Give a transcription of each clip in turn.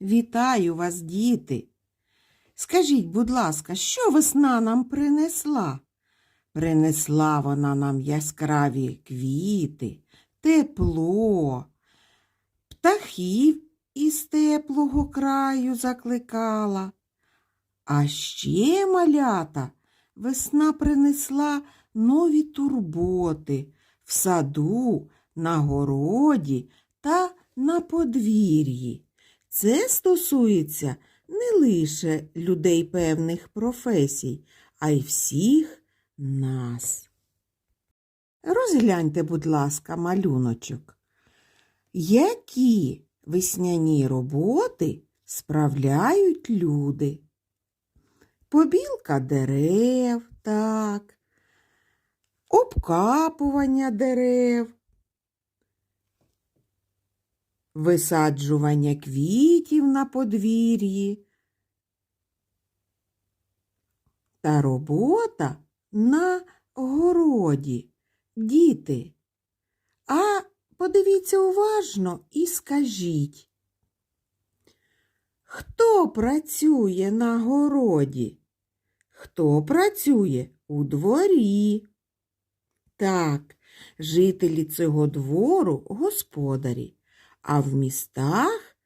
Вітаю вас, діти. Скажіть, будь ласка, що весна нам принесла? Принесла вона нам яскраві квіти, тепло, птахів із теплого краю закликала. А ще малята весна принесла нові турботи в саду, на городі та на подвір'ї. Це стосується не лише людей певних професій, а й всіх нас. Розгляньте, будь ласка, малюночок. Які весняні роботи справляють люди? Побілка дерев, так, обкапування дерев, висаджування квітів на подвір'ї та робота на городі. Діти, а подивіться уважно і скажіть, хто працює на городі? Хто працює у дворі? Так, жителі цього двору господарі, а в містах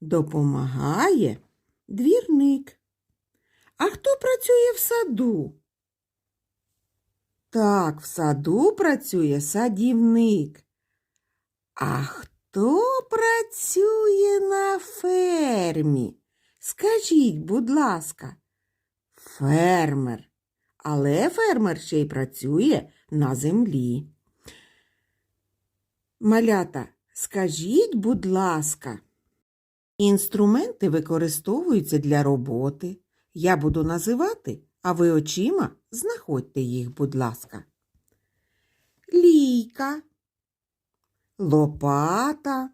допомагає двірник. А хто працює в саду? Так, в саду працює садівник. А хто працює на фермі? Скажіть, будь ласка, фермер. Але фермер ще й працює на землі. Малята, скажіть, будь ласка, інструменти використовуються для роботи. Я буду називати, а ви очима знаходьте їх, будь ласка. Лійка, лопата,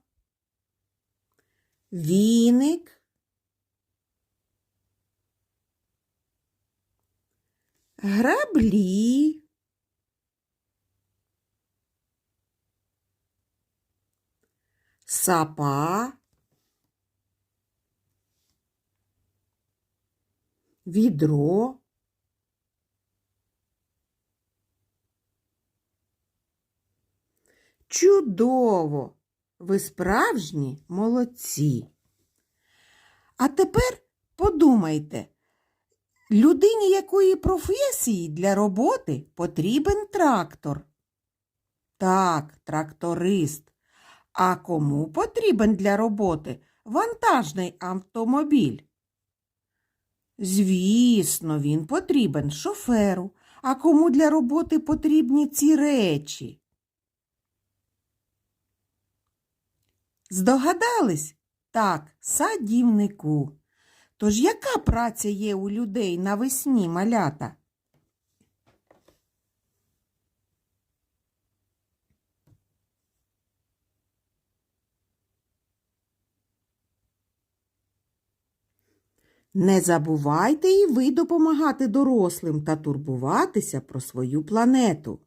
віник, граблі, сапа, відро, Чудово! Ви справжні молодці. А тепер подумайте, людині якої професії для роботи потрібен трактор? Так, тракторист. А кому потрібен для роботи вантажний автомобіль? Звісно, він потрібен шоферу. А кому для роботи потрібні ці речі? Здогадались? Так, садівнику. Тож яка праця є у людей навесні малята? Не забувайте і ви допомагати дорослим та турбуватися про свою планету.